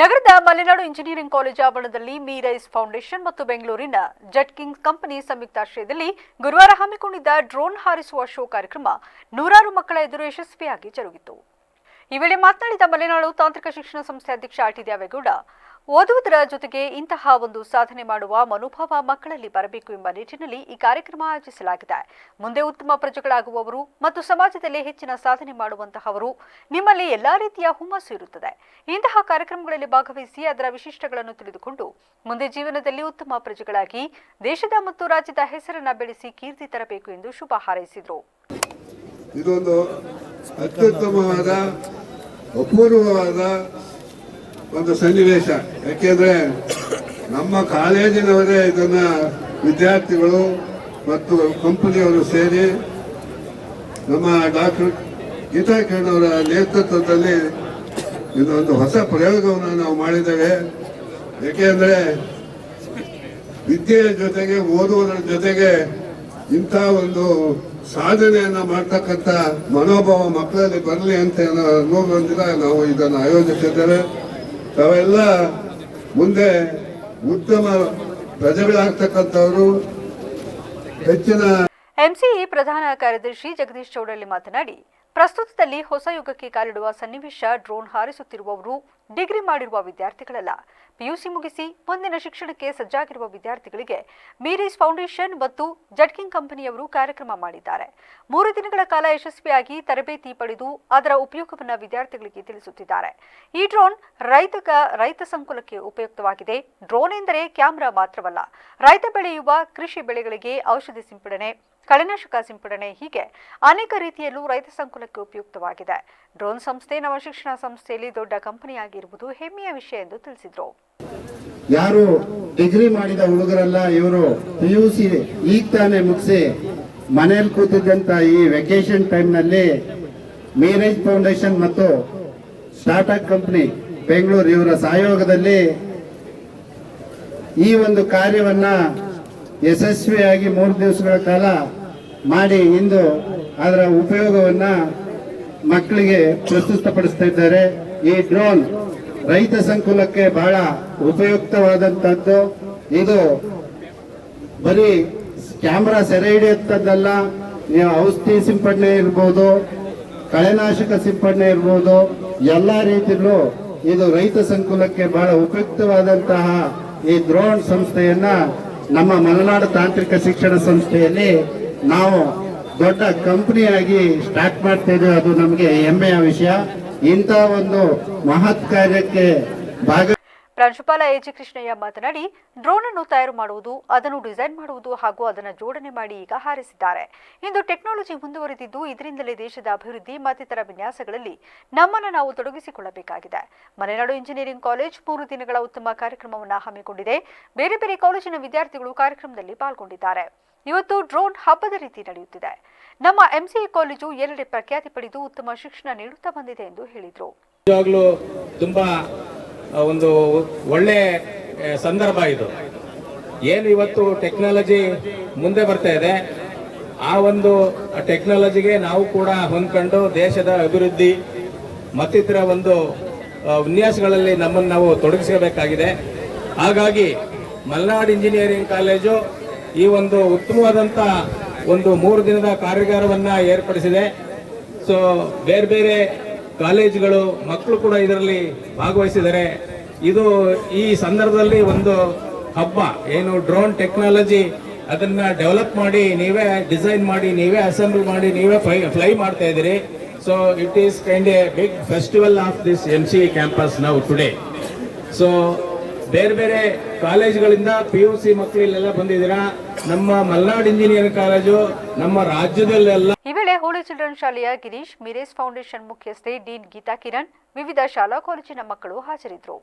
ನಗರದ Malenadu engineering college ಆವರಣದಲ್ಲಿ ಮೀರೈಸ್ foundation ಮತ್ತು ಬೆಂಗಳೂರಿನ ಜೆಟ್ ಕಿಂಗ್ ಕಂಪನಿ ಸಂಯುಕ್ತಾಶ್ರಯದಲ್ಲಿ ಗುರುವಾರ ಹಮ್ಮಿಕೊಂಡಿದ್ದ ಡ್ರೋನ್ ಹಾರಿಸುವ ಶೋ ಕಾರ್ಯಕ್ರಮ ನೂರಾರು ಮಕ್ಕಳ ಎದುರು ಯಶಸ್ವಿಯಾಗಿ ಜರುಗಿತು. ಈ ವೇಳೆ ಮಾತನಾಡಿದ ಮಲೆನಾಡು ತಾಂತ್ರಿಕ ಶಿಕ್ಷಣ ಸಂಸ್ಥೆ ಅಧ್ಯಕ್ಷ ಆರ್ ದೇವೇಗೌಡ ಓದುವುದರ ಜೊತೆಗೆ ಇಂತಹ ಒಂದು ಸಾಧನೆ ಮಾಡುವ ಮನೋಭಾವ ಮಕ್ಕಳಲ್ಲಿ ಬರಬೇಕು ಎಂಬ ನಿಟ್ಟಿನಲ್ಲಿ ಈ ಕಾರ್ಯಕ್ರಮ ಆಯೋಜಿಸಲಾಗಿದೆ. ಮುಂದೆ ಉತ್ತಮ ಪ್ರಜೆಗಳಾಗುವವರು ಮತ್ತು ಸಮಾಜದಲ್ಲಿ ಹೆಚ್ಚಿನ ಸಾಧನೆ ಮಾಡುವಂತಹವರು ನಿಮ್ಮಲ್ಲಿ ಎಲ್ಲಾ ರೀತಿಯ ಹುಮ್ಮಸ್ಸು ಇರುತ್ತದೆ. ಇಂತಹ ಕಾರ್ಯಕ್ರಮಗಳಲ್ಲಿ ಭಾಗವಹಿಸಿ ಅದರ ವಿಶಿಷ್ಟಗಳನ್ನು ತಿಳಿದುಕೊಂಡು ಮುಂದೆ ಜೀವನದಲ್ಲಿ ಉತ್ತಮ ಪ್ರಜೆಗಳಾಗಿ ದೇಶದ ಮತ್ತು ರಾಜ್ಯದ ಹೆಸರನ್ನ ಬೆಳೆಸಿ ಕೀರ್ತಿ ತರಬೇಕು ಎಂದು ಶುಭ ಹಾರೈಸಿದರು. ಅತ್ಯುತ್ತಮವಾದ, ಅಪೂರ್ವವಾದ ಒಂದು ಸನ್ನಿವೇಶ. ಯಾಕೆಂದ್ರೆ ನಮ್ಮ ಕಾಲೇಜಿನವರೇ ಇದನ್ನ ವಿದ್ಯಾರ್ಥಿಗಳು ಮತ್ತು ಕಂಪನಿಯವರು ಸೇರಿ ನಮ್ಮ ಡಾಕ್ಟರ್ ಗೀತಾ ಅವರ ನೇತೃತ್ವದಲ್ಲಿ ಇದೊಂದು ಹೊಸ ಪ್ರಯೋಗವನ್ನು ನಾವು ಮಾಡಿದ್ದೇವೆ. ಯಾಕೆಂದ್ರೆ ವಿದ್ಯೆಯ ಜೊತೆಗೆ ಓದುವುದರ ಜೊತೆಗೆ ಇಂಥ ಒಂದು ಸಾಧನೆಯನ್ನ ಮಾಡ್ತಕ್ಕಂಥ ಮನೋಭಾವ ಮಕ್ಕಳಲ್ಲಿ ಬರಲಿ ಅಂತ ಅನ್ನೋದ್ರಿಂದ ನಾವು ಇದನ್ನು ಆಯೋಜಿಸಿದ್ದೇವೆ. ತಾವೆಲ್ಲ ಮುಂದೆ ಉತ್ತಮ ಪ್ರಜೆಗಳಾಗ್ತಕ್ಕಂಥವರು, ಹೆಚ್ಚಿನ ಎಂಸಿಇ ಪ್ರಧಾನ ಕಾರ್ಯದರ್ಶಿ ಜಗದೀಶ್ ಚೌಡಳ್ಳಿ ಮಾತನಾಡಿ, ಪ್ರಸ್ತುತದಲ್ಲಿ ಹೊಸ ಯುಗಕ್ಕೆ ಕಾಲಿಡುವ ಸನ್ನಿವೇಶ ಡ್ರೋನ್ ಹಾರಿಸುತ್ತಿರುವವರು ಡಿಗ್ರಿ ಮಾಡಿರುವ ವಿದ್ಯಾರ್ಥಿಗಳಲ್ಲ. ಪಿಯುಸಿ ಮುಗಿಸಿ ಮುಂದಿನ ಶಿಕ್ಷಣಕ್ಕೆ ಸಜ್ಜಾಗಿರುವ ವಿದ್ಯಾರ್ಥಿಗಳಿಗೆ ಮೀರೀಸ್ ಫೌಂಡೇಶನ್ ಮತ್ತು ಜಡ್ಕಿಂಗ್ ಕಂಪನಿಯವರು ಕಾರ್ಯಕ್ರಮ ಮಾಡಿದ್ದಾರೆ. ಮೂರು ದಿನಗಳ ಕಾಲ ಯಶಸ್ವಿಯಾಗಿ ತರಬೇತಿ ಪಡೆದು ಅದರ ಉಪಯೋಗವನ್ನು ವಿದ್ಯಾರ್ಥಿಗಳಿಗೆ ತಿಳಿಸುತ್ತಿದ್ದಾರೆ. ಈ ಡ್ರೋನ್ ರೈತಕ ರೈತ ಸಂಕುಲಕ್ಕೆ ಉಪಯುಕ್ತವಾಗಿದೆ. ಡ್ರೋನ್ ಎಂದರೆ ಕ್ಯಾಮೆರಾ ಮಾತ್ರವಲ್ಲ, ರೈತ ಬೆಳೆಯುವ ಕೃಷಿ ಬೆಳೆಗಳಿಗೆ ಔಷಧಿ ಸಿಂಪಡಣೆ ಕಳೆನಾಶಕ ಸಿಂಪಡಣೆ ಹೀಗೆ ಅನೇಕ ರೀತಿಯಲ್ಲೂ ರೈತ ಸಂಕುಲಕ್ಕೆ ಉಪಯುಕ್ತವಾಗಿದೆ. ಡ್ರೋನ್ ಸಂಸ್ಥೆ ನವಶಿಕ್ಷಣ ಶಿಕ್ಷಣ ಸಂಸ್ಥೆಯಲ್ಲಿ ದೊಡ್ಡ ಕಂಪನಿಯಾಗಿರುವುದು ಹೆಮ್ಮೆಯ ವಿಷಯ ಎಂದು ತಿಳಿಸಿದರು. ಯಾರು ಡಿಗ್ರಿ ಮಾಡಿದ ಹುಡುಗರೆಲ್ಲ ಇವರು ಪಿ ಯು ಸಿ ಈಗ ತಾನೇ ಮುಗಿಸಿ ಮನೆಯಲ್ಲಿ ಕೂತಿದ್ದಂತ ಈ ವೆಕೇಶನ್ ಟೈಮ್ನಲ್ಲಿ ಮೀರೇಜ್ ಫೌಂಡೇಶನ್ ಮತ್ತು ಸ್ಟಾರ್ಟ್ಅಪ್ ಕಂಪ್ನಿ ಬೆಂಗಳೂರು ಇವರ ಸಹಯೋಗದಲ್ಲಿ ಈ ಒಂದು ಕಾರ್ಯವನ್ನ ಯಶಸ್ವಿಯಾಗಿ ಮೂರು ದಿವಸಗಳ ಕಾಲ ಮಾಡಿ ಇಂದು ಅದರ ಉಪಯೋಗವನ್ನ ಮಕ್ಕಳಿಗೆ ಪ್ರಸ್ತುತಪಡಿಸ್ತಾ ಇದ್ದಾರೆ. ಈ ಡ್ರೋನ್ ರೈತ ಸಂಕುಲಕ್ಕೆ ಬಹಳ ಉಪಯುಕ್ತವಾದಂತದ್ದು ಇದು ಬರೀ ಕ್ಯಾಮ್ರಾ ಸೆರೆ ಹಿಡಿಯುತ್ತದಲ್ಲ ನೀವು ಔಷಧಿ ಸಿಂಪಡಣೆ ಇರ್ಬೋದು, ಕಳೆನಾಶಕ ಸಿಂಪಡಣೆ ಇರ್ಬೋದು, ಎಲ್ಲ ರೀತಿಯಲ್ಲೂ ಇದು ರೈತ ಸಂಕುಲಕ್ಕೆ ಬಹಳ ಉಪಯುಕ್ತವಾದಂತಹ ಈ ದ್ರೋಣ್ ಸಂಸ್ಥೆಯನ್ನ ನಮ್ಮ ಮಲೆನಾಡು ತಾಂತ್ರಿಕ ಶಿಕ್ಷಣ ಸಂಸ್ಥೆಯಲ್ಲಿ ನಾವು ದೊಡ್ಡ ಕಂಪನಿಯಾಗಿ ಸ್ಟಾರ್ಟ್ ಮಾಡ್ತಾ ಅದು ನಮಗೆ ಹೆಮ್ಮೆಯ ವಿಷಯ. ಇಂಥ ಒಂದು ಮಹತ್ ಕಾರ್ಯಕ್ಕೆ ಭಾಗ ಪ್ರಾಂಶುಪಾಲ ಎಜಿ ಕೃಷ್ಣಯ್ಯ ಮಾತನಾಡಿ ಡ್ರೋನ್ ಅನ್ನು ತಯಾರು ಮಾಡುವುದು, ಅದನ್ನು ಡಿಸೈನ್ ಮಾಡುವುದು ಹಾಗೂ ಅದನ್ನು ಜೋಡಣೆ ಮಾಡಿ ಈಗ ಹಾರಿಸಿದ್ದಾರೆ. ಇಂದು ಟೆಕ್ನಾಲಜಿ ಮುಂದುವರೆದಿದ್ದು, ಇದರಿಂದಲೇ ದೇಶದ ಅಭಿವೃದ್ಧಿ, ಮತ್ತಿತರ ವಿನ್ಯಾಸಗಳಲ್ಲಿ ನಮ್ಮನ್ನು ನಾವು ತೊಡಗಿಸಿಕೊಳ್ಳಬೇಕಾಗಿದೆ. ಮಲೆನಾಡು ಇಂಜಿನಿಯರಿಂಗ್ ಕಾಲೇಜ್ ಮೂರು ದಿನಗಳ ಉತ್ತಮ ಕಾರ್ಯಕ್ರಮವನ್ನು ಹಮ್ಮಿಕೊಂಡಿದೆ. ಬೇರೆ ಬೇರೆ ಕಾಲೇಜಿನ ವಿದ್ಯಾರ್ಥಿಗಳು ಕಾರ್ಯಕ್ರಮದಲ್ಲಿ ಪಾಲ್ಗೊಂಡಿದ್ದಾರೆ. ಇವತ್ತು ಡ್ರೋನ್ ಹಬ್ಬದ ರೀತಿ ನಡೆಯುತ್ತಿದೆ. ನಮ್ಮ ಎಂಸಿಎ ಕಾಲೇಜು ಎಲ್ಲೆಡೆ ಪ್ರಖ್ಯಾತಿ ಪಡೆದು ಉತ್ತಮ ಶಿಕ್ಷಣ ನೀಡುತ್ತಾ ಬಂದಿದೆ ಎಂದು ಹೇಳಿದರು. ನಿಜವಾಗ್ಲೂ ತುಂಬಾ ಒಂದು ಒಳ್ಳೆ ಸಂದರ್ಭ ಇದು. ಏನು ಇವತ್ತು ಟೆಕ್ನಾಲಜಿ ಮುಂದೆ ಬರ್ತಾ ಇದೆ, ಆ ಒಂದು ಟೆಕ್ನಾಲಜಿಗೆ ನಾವು ಕೂಡ ಹೊಂದ್ಕೊಂಡು ದೇಶದ ಅಭಿವೃದ್ಧಿ, ಮತ್ತಿತರ ಒಂದು ವಿನ್ಯಾಸಗಳಲ್ಲಿ ನಮ್ಮನ್ನು ನಾವು ತೊಡಗಿಸಬೇಕಾಗಿದೆ ಹಾಗಾಗಿ ಮಲೆನಾಡು ಇಂಜಿನಿಯರಿಂಗ್ ಕಾಲೇಜು ಈ ಒಂದು ಉತ್ತಮವಾದಂಥ ಒಂದು ಮೂರು ದಿನದ ಕಾರ್ಯಾಗಾರವನ್ನ ಏರ್ಪಡಿಸಿದೆ. ಸೊ ಬೇರೆ ಬೇರೆ ಕಾಲೇಜುಗಳು ಮಕ್ಕಳು ಕೂಡ ಇದರಲ್ಲಿ ಭಾಗವಹಿಸಿದ್ದಾರೆ. ಇದು ಈ ಸಂದರ್ಭದಲ್ಲಿ ಒಂದು ಹಬ್ಬ, ಏನು ಡ್ರೋನ್ ಟೆಕ್ನಾಲಜಿ ಅದನ್ನ ಡೆವಲಪ್ ಮಾಡಿ, ನೀವೇ ಡಿಸೈನ್ ಮಾಡಿ, ನೀವೇ ಅಸೆಂಬಲ್ ಮಾಡಿ, ನೀವೇ ಫ್ಲೈ ಫ್ಲೈ ಮಾಡ್ತಾ ಇದ್ದೀರಿ. So it is kind a big festival of this M C campus ನಾವು ಟುಡೇ ಸೊ ಬೇರೆ ಬೇರೆ ಕಾಲೇಜುಗಳಿಂದ ಪಿ ಯು ಸಿ ಮಕ್ಕಳು ಇಲ್ಲೆಲ್ಲ ಬಂದಿದ್ದೀರಾ? ನಮ್ಮ ಮಲ್ನಾಡ್ ಇಂಜಿನಿಯರಿಂಗ್ ಕಾಲೇಜು, ನಮ್ಮ ರಾಜ್ಯದಲ್ಲೆಲ್ಲ ಈ ವೇಳೆ ಹೋಳಿ ಚಿಲ್ಡ್ರನ್ ಶಾಲೆಯ ಗಿರೀಶ್ ಮಿರೇಸ್ ಫೌಂಡೇಶನ್ ಮುಖ್ಯಸ್ಥೆ ಡೀನ್ ಗೀತಾ ಕಿರಣ್, ವಿವಿಧ ಶಾಲಾ ಕಾಲೇಜಿನ ಮಕ್ಕಳು ಹಾಜರಿದ್ದರು